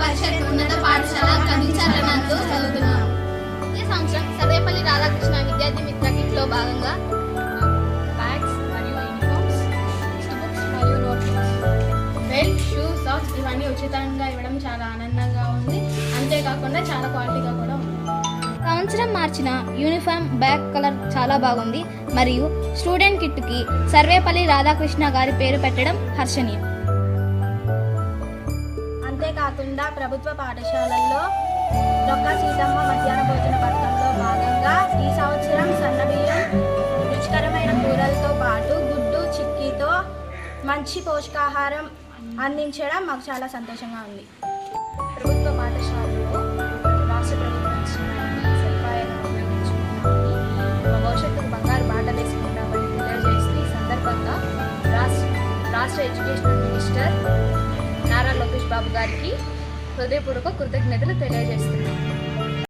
పరిషత్ ఉన్నత పాఠశాల కదించర్ల నందు చదువుతున్నాను ఈ సంవత్సరం సర్వేపల్లి రాధాకృష్ణ విద్యార్థి మిత్ర కిట్లో భాగంగా బ్యాగ్స్ మరియు యూనిఫామ్స్ బుక్స్ మరియు నోట్బుక్స్ బెల్ట్ షూ సాక్స్ ఇవన్నీ ఉచితంగా ఇవ్వడం చాలా ఆనందంగా ఉంది. అంతేకాకుండా చాలా క్వాలిటీగా కూడా ఉంది. సంవత్సరం మార్చిన యూనిఫామ్ బ్యాగ్ కలర్ చాలా బాగుంది. మరియు స్టూడెంట్ కిట్కి సర్వేపల్లి రాధాకృష్ణ గారి పేరు పెట్టడం హర్షణీయం. అంతేకాకుండా ప్రభుత్వ పాఠశాలల్లో డొక్కా సీతమ్మ మధ్యాహ్న భోజన పథకంలో భాగంగా ఈ సంవత్సరం సన్నబియ్యం రుచికరమైన కూరలతో పాటు గుడ్డు చిక్కీతో మంచి పోషకాహారం అందించడం మాకు చాలా సంతోషంగా ఉంది. ప్రభుత్వ పాఠశాలలో రాష్ట్ర ప్రభుత్వం ఇచ్చిన సదుపాయాలను భవిష్యత్తుకు బంగారు బాట వేసుకుంటామని తెలియజేస్తూ ఈ సందర్భంగా రాష్ట్ర రాష్ట్ర ఎడ్యుకేషనల్ మినిస్టర్ నారా బాబు గారికి హృదయపూర్వక కృతజ్ఞతలు తెలియజేస్తున్నాను.